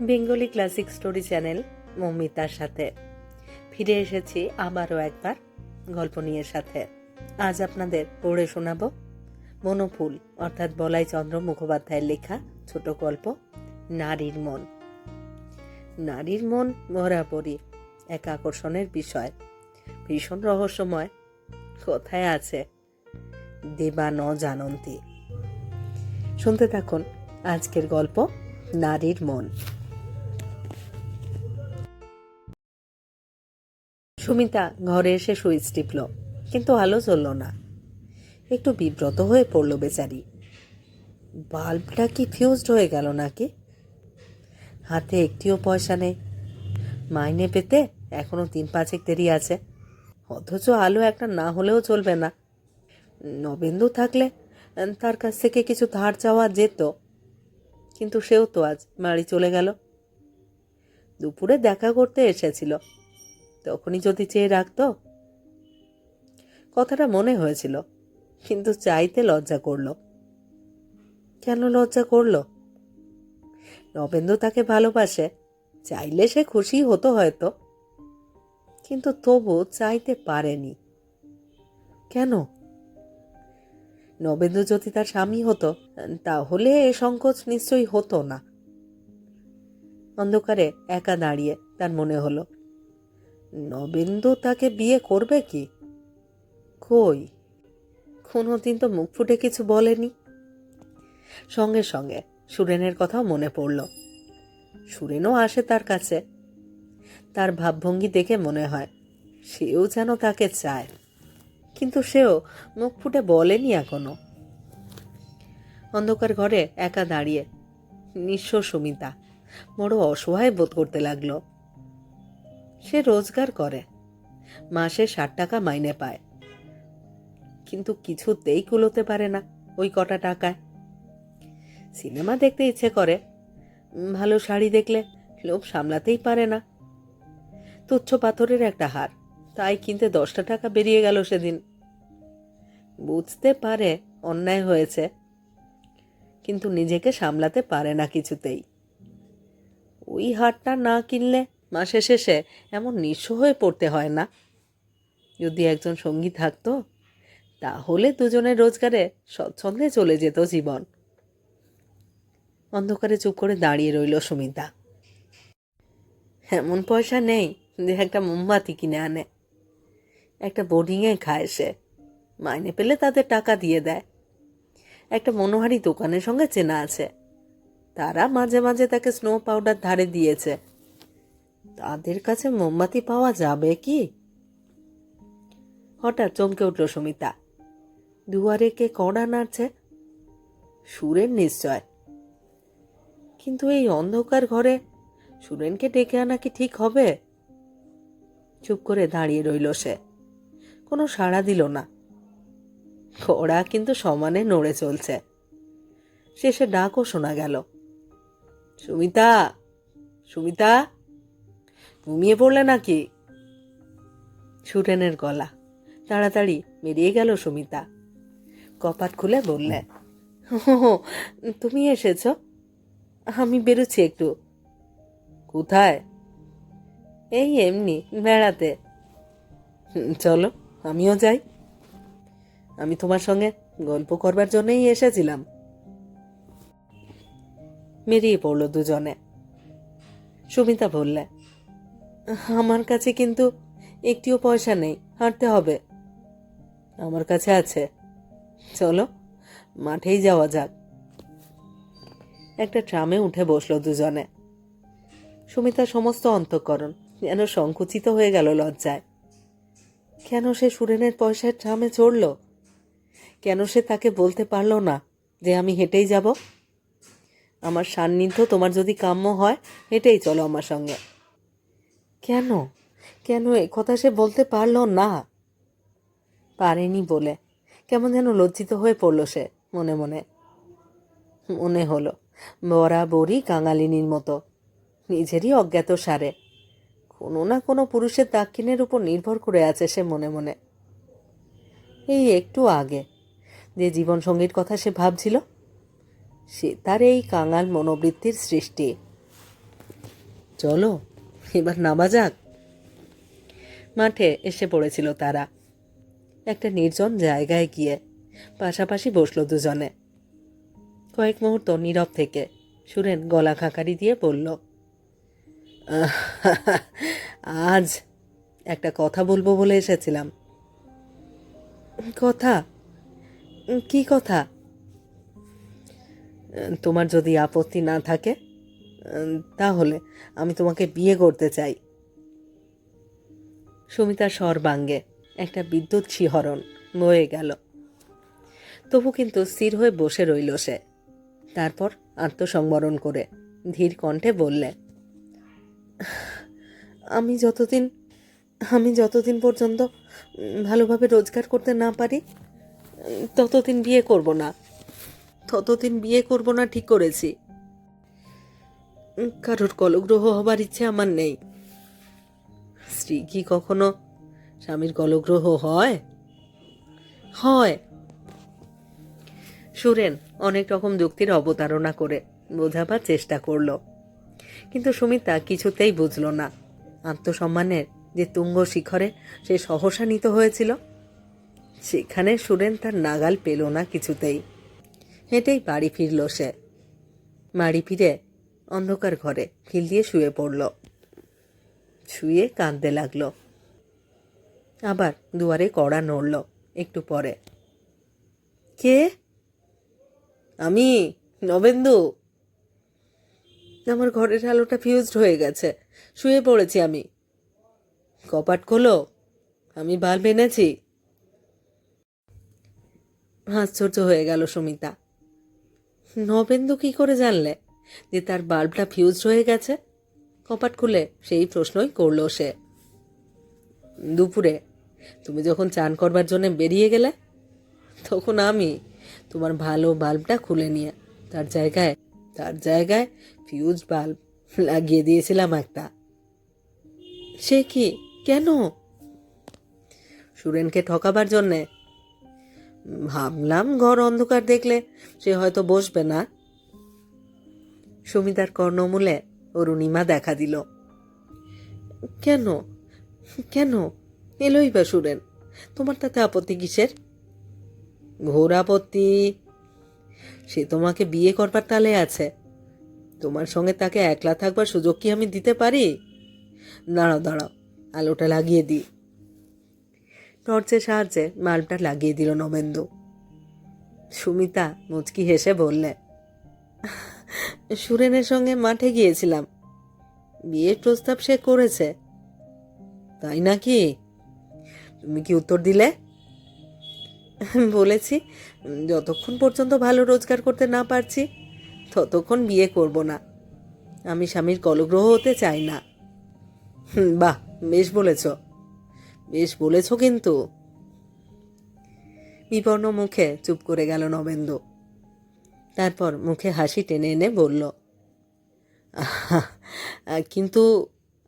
Bengali classic story channel মৌমিতার সাথে। ফিরে এসেছি আবারও একবার গল্প নিয়ে সাথে। আজ আপনাদের পড়ে শোনাব মনোফুল, অর্থাৎ বলাই চন্দ্র মুখোপাধ্যায়ের লেখা ছোট গল্প, নারীর মন। নারীর মন বরাবরই এক আকর্ষণের বিষয়। ভীষণ রহস্যময়, কোথায় আছে? দেবা ন জানন্তী শুনতে থাকুন আজকের গল্প, নারীর মন। সুমিতা ঘরে এসে সুইচ টিপল, কিন্তু আলো জ্বলল না। একটু বিব্রত হয়ে পড়ল বেচারি। বাল্বটা কি ফিউজড হয়ে গেল নাকি? হাতে একটিও পয়সা নেই। মাইনে পেতে এখনও তিন পাঁচেক দেরি আছে। অথচ আলো একটা না হলেও চলবে না। নবেন্দু থাকলে তার কাছ থেকে কিছু ধার চাওয়া যেত, কিন্তু সেও তো আজ বাড়ি চলে গেল। দুপুরে দেখা করতে এসেছিল। তখনই যদি চেয়ে রাখতো? কথাটা মনে হয়েছিল, কিন্তু চাইতে লজ্জা করল। কেন লজ্জা করল? নবেন্দু তাকে ভালোবাসে, চাইলে সে খুশি হতো হয়তো। কিন্তু তবু চাইতে পারেনি। কেন? নবেন্দু যদি তার স্বামী হতো, তাহলে এ সংকোচ নিশ্চয়ই হতো না। অন্ধকারে একা দাঁড়িয়ে তার মনে হলো নবেন্দু তাকে বিয়ে করবে কি? কই? কোনোদিন তো মুখ ফুটে কিছু বলেনি। সঙ্গে সঙ্গে সুরেনের কথাও মনে পড়ল। সুরেনও আসে তার কাছে। তার ভাবভঙ্গি দেখে মনে হয় সেও যেন তাকে চায়। কিন্তু সেও মুখ ফুটে বলেনি এখনও। অন্ধকার ঘরে একা দাঁড়িয়ে নিঃস্ব সুমিতা বড় অসহায় বোধ করতে লাগল। সে রোজগার করে। মাসে ষাট টাকা মাইনে পায়। কিন্তু কিছুতেই কুলোতে পারে না ওই কটা টাকায়। সিনেমা দেখতে ইচ্ছে করে। ভালো শাড়ি দেখলে লোভ সামলাতেই পারে না। তুচ্ছ পাথরের একটা হার, তাই কিনতে দশটা টাকা বেরিয়ে গেল সেদিন। বুঝতে পারে অন্যায় হয়েছে, কিন্তু নিজেকে সামলাতে পারে না কিছুতেই। ওই হারটা না কিনলে মাসে শেষে এমন নিঃস্ব হয়ে পড়তে হয় না। যদি একজন সঙ্গী থাকতো, তাহলে দুজনের রোজগারে স্বচ্ছন্দে চলে যেত জীবন। অন্ধকারে চুপ করে দাঁড়িয়ে রইল সুমিতা। এমন পয়সা নেই যে একটা মোমবাতি কিনে আনে। একটা বোর্ডিংয়ে খায় সে। মাইনে পেলে তাদের টাকা দিয়ে দেয়। একটা মনোহারি দোকানের সঙ্গে চেনা আছে। তারা মাঝে মাঝে তাকে স্নো পাউডার ধারে দিয়েছে। তাদের কাছে মোমবাতি পাওয়া যাবে কি? হঠাৎ চমকে উঠল সুমিতা। দুয়ারে কে কড়া নাড়ছে? সুরেন নিশ্চয়। কিন্তু এই অন্ধকার ঘরে সুরেনকে ডেকে আনা কি ঠিক হবে? চুপ করে দাঁড়িয়ে রইল সে। কোনো সাড়া দিল না। কড়া কিন্তু সমানে নড়ে চলছে। শেষে ডাকও শোনা গেল। সুমিতা সুমিতা! ঘুমিয়ে পড়লে নাকি? সুরেনের গলা। তাড়াতাড়ি বেরিয়ে গেল সুমিতা। কপাট খুলে বললে "ও, তুমি এসেছ? আমি বেরোচ্ছি একটু। কোথায়? এই এমনি বেড়াতে। চলো আমিও যাই। আমি তোমার সঙ্গে গল্প করবার জন্যই এসেছিলাম। বেরিয়ে পড়ল দুজনে। সুমিতা বললে আমার কাছে কিন্তু একটিও পয়সা নেই, হাঁটতে হবে। আমার কাছে আছে। চলো, মাঠেই যাওয়া যাক। একটা ট্রামে উঠে বসল দুজনে। সুমিতার সমস্ত অন্তঃকরণ, যেন সংকুচিত হয়ে গেল লজ্জায়। কেন সে সুরেনের পয়সায় ট্রামে চড়ল? কেন সে তাকে বলতে পারল না যে আমি হেঁটেই যাব? আমার সান্নিধ্য তোমার যদি কাম্য হয়, হেঁটেই চলো আমার সঙ্গে। কেন? কেন এ কথা সে বলতে পারল না? পারেনি বলে। কেমন যেন লজ্জিত হয়ে পড়ল সে, মনে মনে। মনে হলো, বরাবরই কাঙালিনীর মতো। নিজেরই অজ্ঞাত সারে। কোনো না কোনো পুরুষের দাক্ষিণের উপর নির্ভর করে আছে সে মনে মনে। এই একটু আগে যে জীবনসঙ্গীর কথা সে ভাবছিল, সে তার এই কাঙাল মনোবৃত্তির সৃষ্টি। চলো এবার নামা যাক মাঠে এসে পড়েছিল তারা। একটা নির্জন জায়গায় গিয়ে পাশাপাশি বসল দুজনে। কয়েক মুহূর্ত নীরব থেকে সুরেন গলা খাকারি দিয়ে বলল আজ একটা কথা বলব বলে এসেছিলাম। কথা? কি কথা? তোমার যদি আপত্তি না থাকে তাহলে আমি তোমাকে বিয়ে করতে চাই। সুমিতার সর্বাঙ্গে একটা বিদ্যুৎ শিহরণ বয়ে গেল। তবু কিন্তু স্থির হয়ে বসে রইল সে। তারপর আত্মসংবরণ করে ধীর কণ্ঠে বললে, আমি যতদিন আমি যতদিন পর্যন্ত ভালোভাবে রোজগার করতে না পারি, ততদিন বিয়ে করব না। ততদিন বিয়ে করব না ঠিক করেছি। কারোর কলগ্রহ হবার ইচ্ছে আমার নেই। স্ত্রী কি কখনো স্বামীর কলগ্রহ হয়? হয়। সুরেন অনেক রকম যুক্তির অবতারণা করে বোঝাবার চেষ্টা করল। কিন্তু সুমিতা কিছুতেই বুঝল না। আত্মসম্মানের যে তুঙ্গ শিখরে সে সহসা নিত হয়েছিল। সেখানে সুরেন তার নাগাল পেল না কিছুতেই। হেঁটেই বাড়ি ফিরল সে। বাড়ি ফিরে অন্ধকার ঘরে, খিল দিয়ে শুয়ে পড়ল। শুয়ে কাঁদতে লাগল। আবার দুয়ারে কড়া নড়ল একটু পরে। কে? আমি? নবেন্দু? আমার ঘরের আলোটা ফিউজড হয়ে গেছে। শুয়ে পড়েছি আমি। কপাট খোলো। আমি বাল্ব এনেছি। আশ্চর্য হয়ে গেল সুমিতা। নবেন্দু কি করে জানলে? যে তার বাল্বটা ফিউজ হয়ে গেছে। কপাট খুলে সেই প্রশ্নই করল সে। দুপুরে তুমি যখন চান করবার জন্য বেরিয়ে গেলে, তখন আমি তোমার ভালো বাল্বটা খুলে নিয়ে তার জায়গায় তার জায়গায় ফিউজ বাল্ব লাগিয়ে দিয়েছিলাম একটা। সে কি, কেন? সুরেনকে ঠকাবার জন্যে ভাবলাম, ঘর অন্ধকার দেখলে সে হয়তো বসবে না। সুমিতার কর্ণমূলে অরুণিমা দেখা দিল। কেন? কেন? এলোই বা সুরেন, তোমার তাতে আপত্তি কিসের? ঘোর আপত্তি? সে তোমাকে বিয়ে করবার তালে আছে। তোমার সঙ্গে তাকে একলা থাকবার সুযোগ কি আমি দিতে পারি? দাঁড়াও দাঁড়াও, আলোটা লাগিয়ে দিই। টর্চের সাহায্যে মালটা লাগিয়ে দিল নবেন্দু সুমিতা মুচকি হেসে বললে সুরেনের সঙ্গে মাঠে গিয়েছিলাম। বিয়ের প্রস্তাব সে করেছে। তাই নাকি? তুমি কি উত্তর দিলে? বলেছি, যতক্ষণ পর্যন্ত ভালো রোজগার করতে না পারছি, ততক্ষণ বিয়ে করব না। আমি স্বামীর কলগ্রহ হতে চাই না। বাহ, বেশ বলেছ। বেশ বলেছ কিন্তু। বিপন্ন মুখে চুপ করে গেল নবেন্দু। তারপর মুখে হাসি টেনে এনে বলল কিন্তু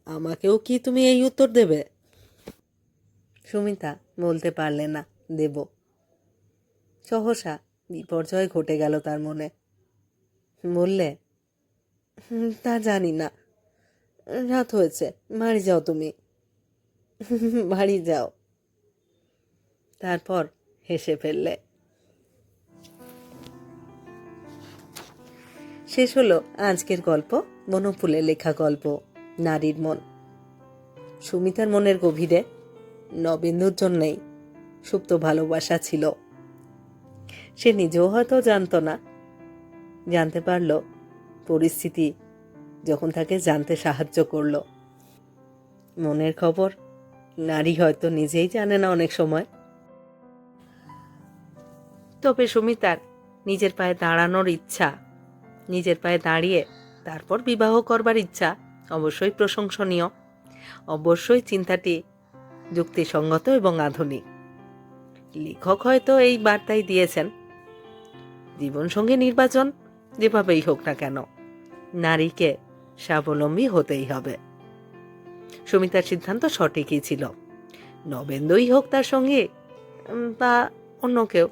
আমাকেও কি তুমি এই উত্তর দেবে? সুমিতা বলতে পারলে না, দেব। সহসা বিপর্যয় ঘটে গেল তার মনে। বললে, তা জানি না, রাত হয়েছে, বাড়ি যাও তুমি। বাড়ি যাও। তারপর হেসে ফেললে। শেষ হলো আজকের গল্প, বনফুলের লেখা গল্প, নারীর মন। সুমিতার মনের গভীরে নবেন্দুর জন্যেই সুপ্ত ভালোবাসা ছিল। সে নিজেও হয়তো জানতো না। জানতে পারল, পরিস্থিতি যখন তাকে জানতে সাহায্য করল। মনের খবর নারী হয়তো নিজেই জানে না অনেক সময়। তবে সুমিতার নিজের পায়ে দাঁড়ানোর ইচ্ছা নিজের পায়ে দাঁড়িয়ে তারপর বিবাহ করবার ইচ্ছা অবশ্যই প্রশংসনীয়। অবশ্যই চিন্তাটি যুক্তিসঙ্গত এবং আধুনিক। লেখক হয়তো এই বার্তাই দিয়েছেন, জীবনসঙ্গী নির্বাচন যেভাবেই হোক না কেন, নারীকে স্বাবলম্বী হতেই হবে। সুমিতার সিদ্ধান্ত সঠিকই ছিল। নবেন্দুই হোক তার সঙ্গে বা অন্য কেউ,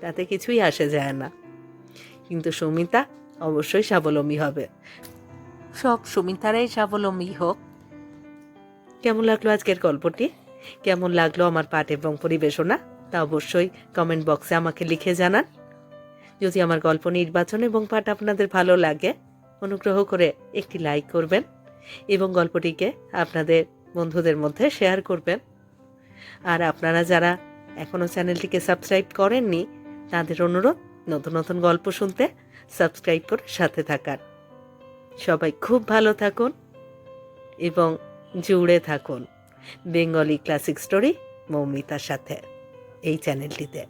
তাতে কিছুই আসে যায় না। কিন্তু সুমিতা অবশ্যই স্বাবলম্বী হবে। সব সুমিতারাই স্বাবলম্বী হোক। কেমন লাগল আজকের গল্পটি? কেমন লাগল আমার পাঠ এবং পরিবেশনা? তা অবশ্যই কমেন্ট বক্সে আমাকে লিখে জানান। যদি আমার গল্প নির্বাচন এবং পাঠ আপনাদের ভালো লাগে অনুগ্রহ করে একটি লাইক করবেন এবং গল্পটিকে আপনাদের বন্ধুদের মধ্যে শেয়ার করবেন। আর আপনারা যারা এখনও চ্যানেলটিকে সাবস্ক্রাইব করেননি তাদের অনুরোধ নতুন নতুন গল্প শুনতে সাবস্ক্রাইব করে সাথে থাকার। সবাই খুব ভালো থাকুন এবং জুড়ে থাকুন। বেঙ্গলি ক্লাসিক স্টোরি মৌমিতার সাথে এই চ্যানেলটিতে।